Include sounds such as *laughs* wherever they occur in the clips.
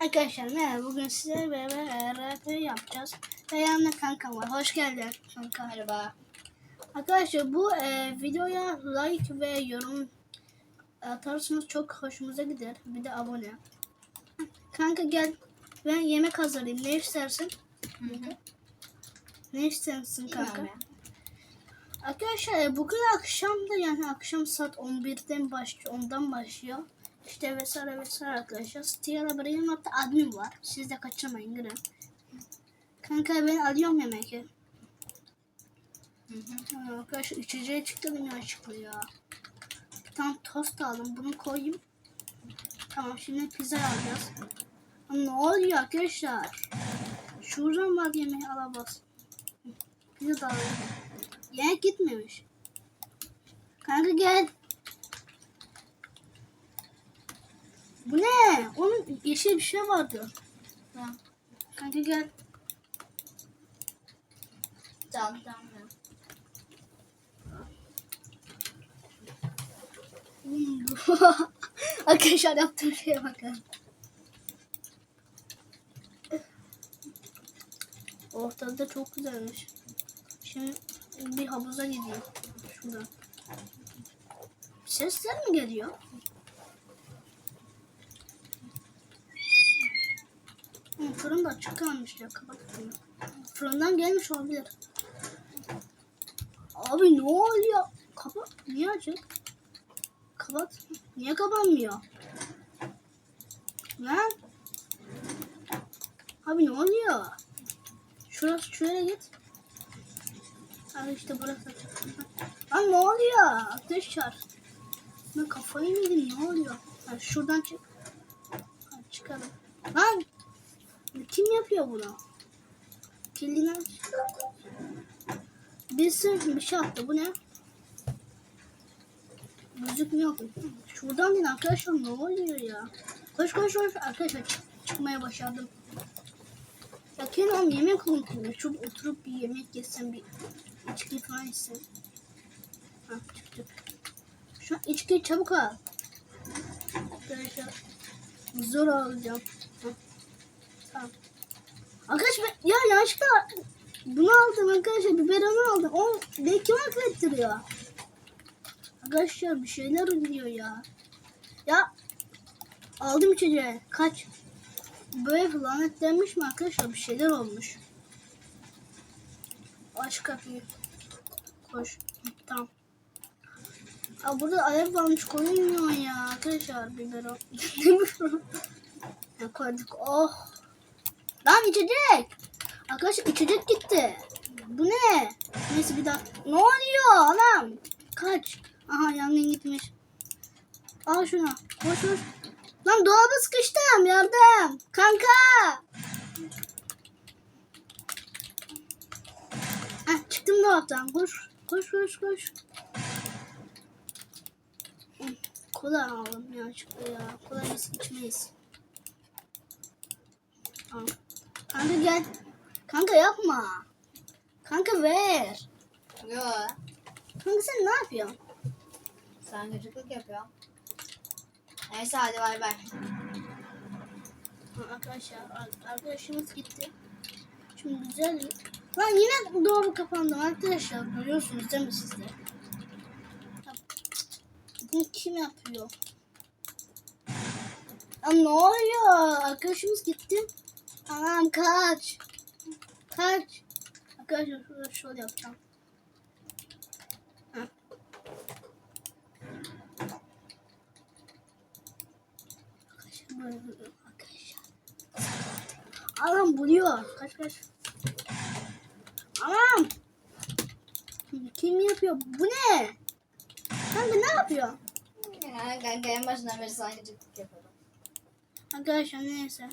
Arkadaşlar merhaba bugün sizlerle beraber RP yapacağız. Ve yanımda kankam var. Hoş geldin kanka. Merhaba. Arkadaşlar bu e, videoya like ve yorum atarsanız çok hoşumuza gider. Bir de abone. Kanka gel ben yemek hazırlayayım. Ne istersin? Ne istersin kanka? Bilmiyorum Arkadaşlar e, bugün akşam da yani akşam saat 11'den başlıyor. Ondan başlıyor. İşte vesaire vesaire arkadaşlar. Hatta admin var. Siz de kaçırmayın girin. Kanka ben alıyorum yemek. Hı hı. Arkadaşlar içeceğe çıktı mı açıklı ya. Bir tane tost aldım. Bunu koyayım. Tamam şimdi pizza alacağız. Ne oluyor arkadaşlar? Şuradan var yemeği alamaz. Pizza da alalım. Yemek gitmemiş. Kanka gel. Bu ne? Onun yeşil bir şey vardı. Tamam. Kanka gel. Tamam tamam. Hmm, *laughs* Arkadaşlar yaptığım şeye bakın. Ortada çok güzelmiş. Şimdi bir havuza gideyim. Şuradan. Sesler mi geliyor? Hı, fırın da açık kalmış ya. Kapat fırını. Fırından gelmiş olabilir. Abi ne oluyor? Kapat. Niye açık? Kapat. Niye kapanmıyor? Lan. Abi ne oluyor? Şurası şöyle git. Abi işte burası. Lan ne oluyor? Arkadaşlar. Ben kafayı mı yedim? Ne oluyor? Ha, şuradan çık. Ha, çıkalım. Lan. Kim yapıyor bunu? Kilini aç. Birisi bir şey yaptı. Bu ne? Gözükmüyor. Şuradan değil arkadaşlar ne oluyor ya? Koş koş koş arkadaşlar çık- çıkmaya başladım. Ya Kenan yemek unutmuyor. Şurada oturup bir yemek yesem bir içki falan içsem. Ha çıktı. Şu an içkiyi çabuk al. Arkadaşlar zor alacağım. Arkadaşlar ya yanlışlıkla bunu aldım arkadaşlar biberonu aldım. O belki mahvettiriyor. Arkadaşlar bir şeyler oluyor ya. Ya aldım içeceği. Kaç. Böyle lanetlenmiş mi arkadaşlar? Bir şeyler olmuş. Aç kapıyı. Koş. Tamam. Aa, burada alev varmış koyulmuyor ya arkadaşlar biberon. *laughs* ya koyduk. Oh. Lan içecek. Arkadaşlar içecek gitti. Bu ne? Neyse bir daha. Ne oluyor anam? Kaç. Aha yangın gitmiş. Al şunu. Koş koş. Lan dolaba sıkıştım. Yardım. Kanka. Heh, çıktım dolaptan. Koş. Koş koş koş. Hı, Kola alalım ya ya. Kola biz içmeyiz. Al. Kanka gel. Kanka yapma. Kanka ver. Yo. Kanka sen ne yapıyorsun? Sen gıcıklık yapıyor. Neyse hadi bay bay. Arkadaşlar ar- arkadaşımız gitti. Şimdi güzel. Lan yine dolabı kapandı arkadaşlar. Görüyorsunuz değil mi siz de? Bunu kim yapıyor? Ya ne oluyor? Arkadaşımız gitti. Anam kaç. Kaç. Arkadaşlar şurada şöyle yapacağım. Ha. Arkadaşlar böyle arkadaşlar. Anam buluyor. Kaç kaç. Anam. Kim yapıyor? Bu ne? Kanka ne yapıyor? Ya, kanka en başından beri sana gıcıklık yapıyordum. Arkadaşlar neyse.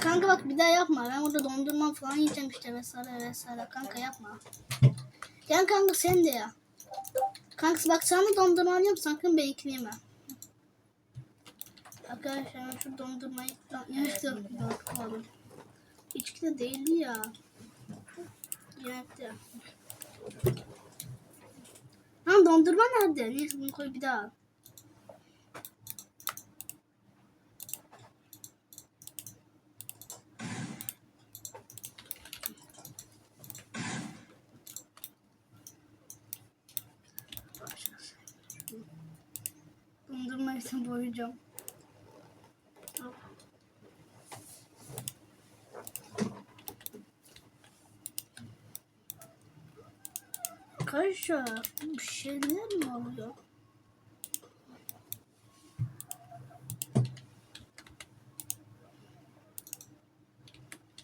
Kanka bak bir daha yapma. Ben burada dondurma falan yiyeceğim işte vesaire vesaire. Kanka yapma. Gel kanka sen de ya. Kanka bak sana dondurma alıyorum sakın benimkini yeme. Arkadaşlar şu dondurmayı aldım. İçki de değildi ya. Yemekte. Lan dondurma nerede? Neyse bunu koy bir daha al. Neyse boyayacağım. Arkadaşlar bir şeyler mi oluyor?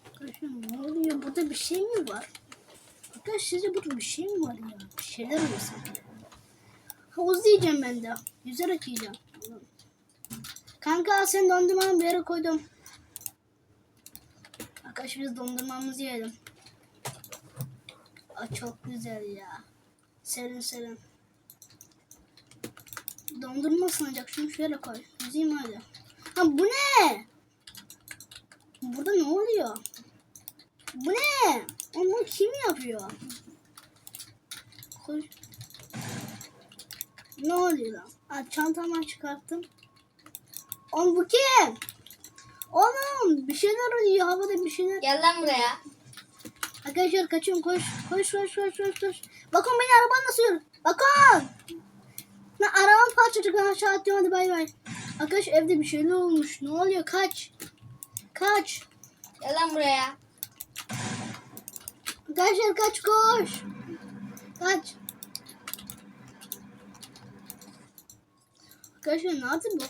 Arkadaşlar ne oluyor? Burada bir şey mi var? Arkadaşlar sizce burada bir şey mi var ya? Bir şeyler oluyor sanki. Havuz diyeceğim ben de. Yüzerek yiyeceğim. Kanka sen dondurmanı bir yere koydum. Arkadaşlar biz dondurmamızı yiyelim. Aa, çok güzel ya. Serin serin. Dondurma sanacak. Şunu şöyle koy. Yüzeyim öyle. Ha bu ne? Burada ne oluyor? Bu ne? Onu kim yapıyor? Koy. Ne oluyor lan? Aa, çantamdan çıkarttım. Oğlum bu kim? Oğlum bir şeyler oluyor havada bir şeyler. Gel lan buraya. Arkadaşlar kaçıyorum koş. Koş koş koş koş koş. Bakın beni araban nasıl yürü. Bakın. Lan arabam parçacık ben aşağı atıyorum hadi bay bay. Arkadaş evde bir şeyler olmuş. Ne oluyor kaç. Kaç. Gel lan buraya. Arkadaşlar kaç koş. Kaç. Arkadaşlar ne yaptın?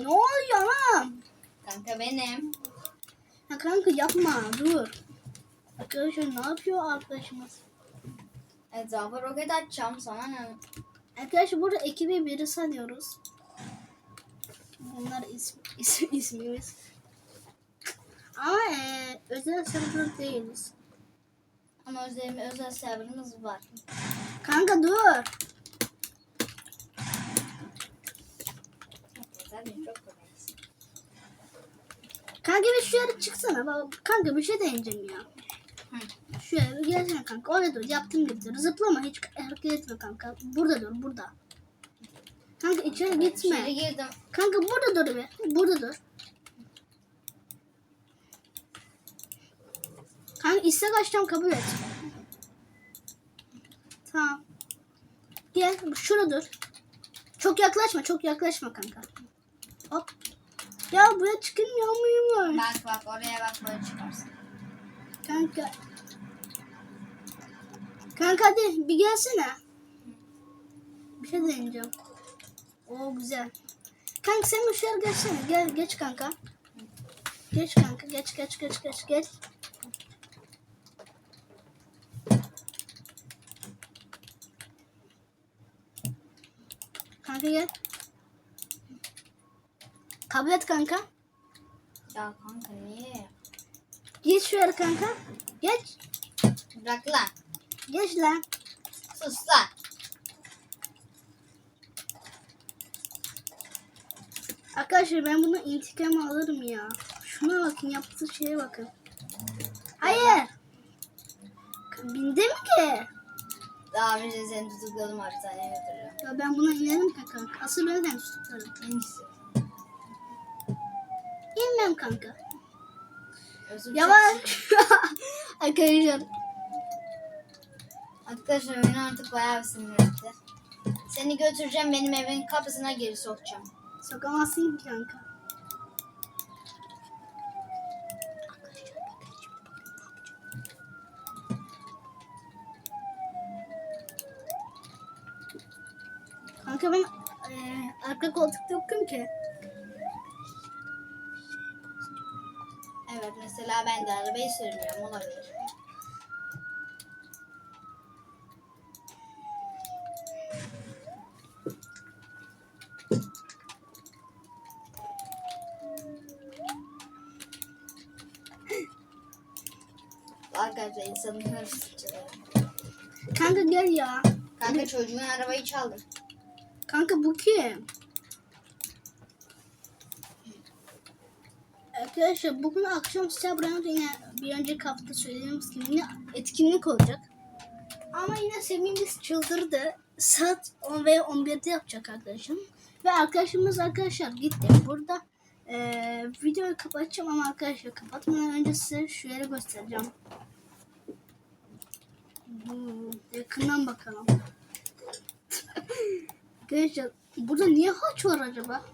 Ne oluyor lan? Kanka benim. Ya kanka yapma dur. Arkadaşlar ne yapıyor arkadaşımız? Etrafa roket atacağım sana ne? Arkadaşlar burada ekibi biri sanıyoruz. Bunlar ism, ism, *laughs* ismimiz. Ama eee özel server değiliz. Ama özel, özel serverımız var. Kanka dur. Zaten çok kolayız. Kanka bir şuraya çıksana. Kanka bir şey deneyeceğim ya. Hı. Şuraya bir gelsene kanka. Oraya dur. Yaptığım gibi dur. Zıplama hiç hareket etme kanka. Burada dur burada. Kanka içeri gitme. İçeri girdim. Kanka burada dur be. Burada dur. Kanka istek açacağım kabul et. Tamam. Gel şurada dur. Çok yaklaşma çok yaklaşma kanka. Hop. Ya buraya çıkılmıyor muyum? Bak bak oraya bak böyle çıkarsın. Kanka. Kanka hadi bir gelsene. Bir şey deneyeceğim. Oo güzel. Kanka sen bir şuraya geçsene. Gel geç kanka. Geç kanka geç geç geç geç geç. Kanka gel. Kabul et kanka. Ya kanka niye? Geç şuraya kanka. Geç. Bırak lan. Geç lan. Sus lan. Arkadaşlar ben bunu intikam alırım ya. Şuna bakın yaptığı şeye bakın. Hayır. Bindi mi ki? Daha önce seni tutukladım hapishaneye götürüyorum. Ya ben buna inerim kanka. Asıl öyle tutarım. En iyisi. İnmem kanka. Yavaş. *laughs* Arkadaşlar. Arkadaşlar beni artık bayağı bir sinir etti. Seni götüreceğim benim evin kapısına geri sokacağım. Sokamazsın ki kanka. Kanka ben eee, arka koltukta yokum ki. Evet mesela ben de arabayı sürmüyorum olabilir. Arkadaşlar insanın hırsı çalıyor. Kanka gel ya. Kanka çocuğun arabayı çaldım. Kanka bu kim? Arkadaşlar bugün akşam Sabra'nın yine bir önceki hafta söylediğimiz gibi yine etkinlik olacak. Ama yine Semih'imiz çıldırdı. Saat 10 ve 11'de yapacak arkadaşım. Ve arkadaşımız arkadaşlar gitti. Burada eee videoyu kapatacağım ama arkadaşlar kapatmadan önce size şu yeri göstereceğim. Hmm, yakından bakalım. *laughs* Arkadaşlar Burada niye haç var acaba?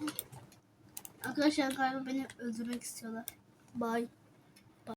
Arkadaşlar galiba beni öldürmek istiyorlar. Bye.